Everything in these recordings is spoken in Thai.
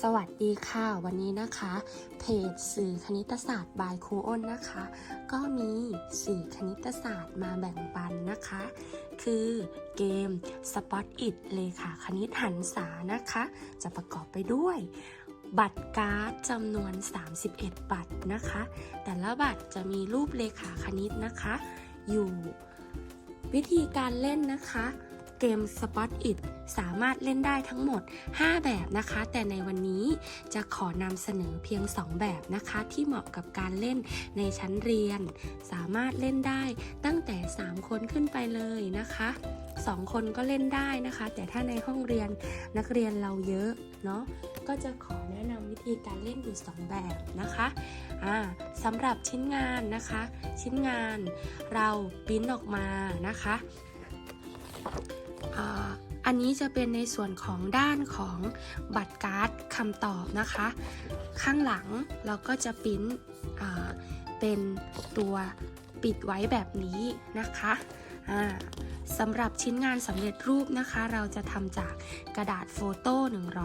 สวัสดีค่ะวันนี้นะคะ เพจสื่อคณิตศาสตร์บายครูอ้นนะคะ ก็มีสื่อคณิตศาสตร์มาแบ่งปันนะคะ คือเกม Spot It เลขาคณิตหันษานะคะ จะประกอบไปด้วยบัตรการ์ดจำนวน 31 บัตรนะคะ แต่ละบัตรจะมีรูปเลขาคณิตนะคะ อยู่วิธีการเล่นนะคะ เกม Spot It สามารถเล่นได้ทั้งหมด 5 แบบนะคะ แต่ในวันนี้จะขอนำเสนอเพียง 2 แบบนะคะ ที่เหมาะกับการเล่นในชั้นเรียน สามารถเล่นได้ตั้งแต่ 3 คนขึ้นไปเลยนะคะ2คนก็เล่นได้นะคะ แต่ถ้าในห้องเรียนนักเรียนเราเยอะเนาะก็จะขอแนะนำวิธีการเล่นอยู่2แบบนะคะอ่าสำหรับชิ้นงานนะคะ ชิ้นงานเราปิ้นออกมานะคะ อันนี้จะเป็นในส่วนของด้านของบัตรการ์ดคำตอบนะคะ ข้างหลังเราก็จะปิ้นอ่าเป็นตัวปิดไว้แบบนี้นะคะสำหรับชิ้นงานสำเร็จรูปนะคะ เราจะทำจากกระดาษโฟโต้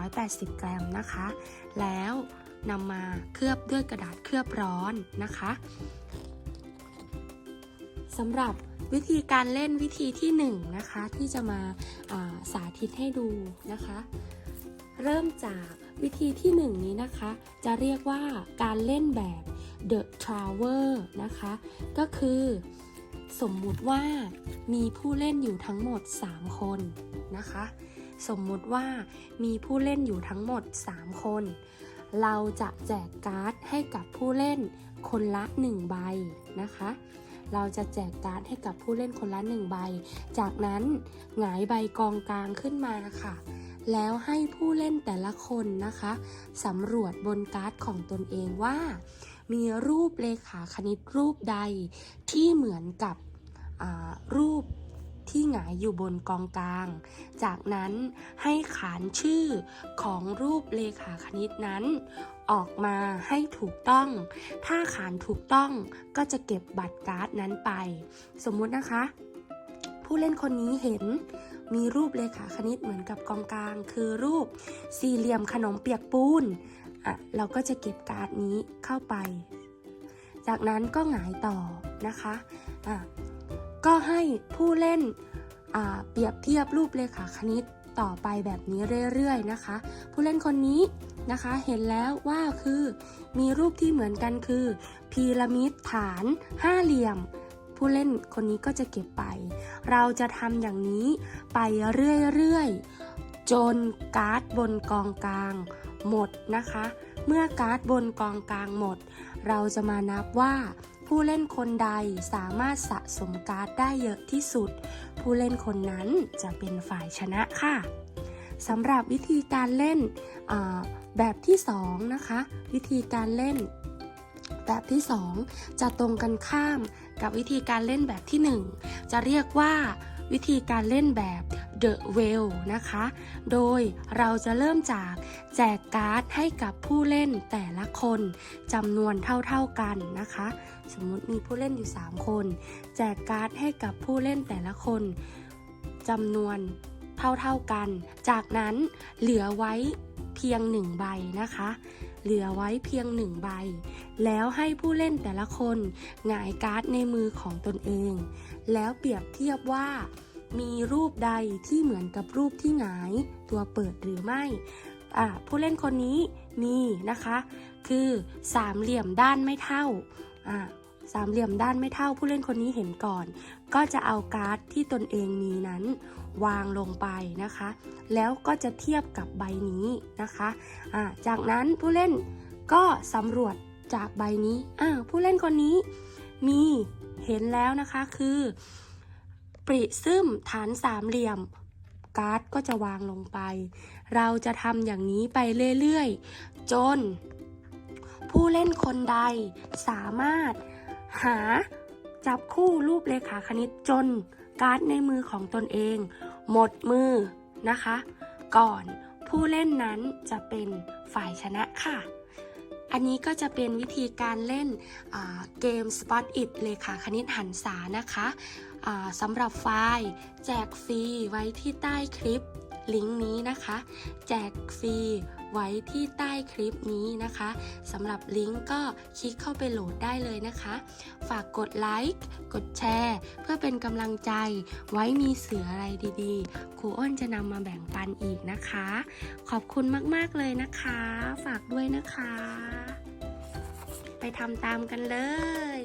180 กรัมนะคะ แล้วนำมาเคลือบด้วยกระดาษเคลือบร้อนนะคะ สำหรับวิธีการเล่นวิธีที่1นงนะคะที่จะมาาสาธิตให้ดูนะคะ เริ่มจากวิธีที่ 1 นี้นะคะ จะเรียกว่าการเล่นแบบ The Traver นะคะ ก็คือสมมุติว่ามีผู้เล่นอยู่ทั้งหมด 3 คนนะคะ สมมุติว่ามีผู้เล่นอยู่ทั้งหมด 3 คน เราจะแจกการ์ดให้กับผู้เล่นคนละ 1 ใบนะคะ เราจะแจกการ์ดให้กับผู้เล่นคนละ1ใบ จากนั้นหงายใบกองกลางขึ้นมาค่ะ แล้วให้ผู้เล่นแต่ละคนนะคะสำรวจบนการ์ดของตนเองว่า มีรูปเลขาคณิตรูปใดที่เหมือนกับรูปที่หงายอยู่บนกองกลาง จากนั้นให้ขานชื่อของรูปเลขาคณิตนั้น ออกมาให้ถูกต้อง ถ้าขานถูกต้องก็จะเก็บบัตรการ์ดนั้นไป สมมุตินะคะ ผู้เล่นคนนี้เห็นมีรูปเลขาคณิตเหมือนกับกองกลาง คือรูปสี่เหลี่ยมขนมเปียกปูนอะเราก็จะเก็บการ์ดนี้เข้าไป จากนั้นก็หงายต่อนะคะอะก็ให้ผู้เล่นอ่าเปรียบเทียบรูปเลขาคณิต ต่อไปแบบนี้เรื่อยๆนะคะ ผู้เล่นคนนี้นะคะเห็นแล้วว่าคือมีรูปที่เหมือนกันคือพีระมิดฐานห้าเหลี่ยม ผู้เล่นคนนี้ก็จะเก็บไป เราจะทำอย่างนี้ไปเรื่อยๆ จนการ์ดบนกองกลางหมดนะคะ เมื่อการ์ดบนกองกลางหมด เราจะมานับว่า ผู้เล่นคนใดสามารถสะสมการ์ดได้เยอะที่สุด ผู้เล่นคนนั้นจะเป็นฝ่ายชนะค่ะสำหรับวิธีการเล่นแบบที่ 2 นะคะ วิธีการเล่นแบบที่ 2 จะตรงกันข้ามกับวิธีการเล่นแบบที่ 1 จะเรียกว่าวิธีการเล่นแบบ The Well นะคะ โดยเราจะเริ่มจากแจกการ์ดให้กับผู้เล่นแต่ละคนจำนวนเท่าๆกันนะคะ สมมุติมีผู้เล่นอยู่ 3 คน แจกการ์ดให้กับผู้เล่นแต่ละคนจำนวนเท่าๆกัน จากนั้นเหลือไว้เพียงหนึ่งใบนะคะ เหลือไว้เพียงหนึ่งใบ แล้วให้ผู้เล่นแต่ละคนหงายการ์ดในมือของตนเอง แล้วเปรียบเทียบว่า มีรูปใดที่เหมือนกับรูปที่หงายตัวเปิดหรือไม่ผู้เล่นคนนี้มีนะคะ คือสามเหลี่ยมด้านไม่เท่าสามเหลี่ยมด้านไม่เท่าผู้เล่นคนนี้เห็นก่อน ก็จะเอาการ์ดที่ตนเองมีนั้นวางลงไปนะคะ แล้วก็จะเทียบกับใบนี้นะคะอ่าจากนั้นผู้เล่นก็สำรวจจากใบนี้ผู้เล่นคนนี้มีเห็นแล้วนะคะคือ ปริซึมฐานสามเหลี่ยม การ์ดก็จะวางลงไป เราจะทำอย่างนี้ไปเรื่อยๆ จน ผู้เล่นคนใดสามารถหาจับคู่รูปเลขาคณิตจนการ์ดในมือของตนเอง หมดมือนะคะ ก่อนผู้เล่นนั้นจะเป็นฝ่ายชนะค่ะ อันนี้ก็จะเป็นวิธีการเล่นเกม Spot It เลยค่ะ คณิตหันษานะคะสำหรับไฟล์แจกฟรีไว้ที่ใต้คลิปลิงก์นี้นะคะ แจกฟรี ไว้ที่ใต้คลิปนี้นะคะสำหรับลิงก์ก็คลิกเข้าไปโหลดได้เลยนะคะ ฝากกดไลค์กดแชร์ เพื่อเป็นกำลังใจ ไว้มีเสืออะไรดีๆครูอ้นจะนำมาแบ่งปันอีกนะคะ ขอบคุณมากๆเลยนะคะ ฝากด้วยนะคะ ไปทำตามกันเลย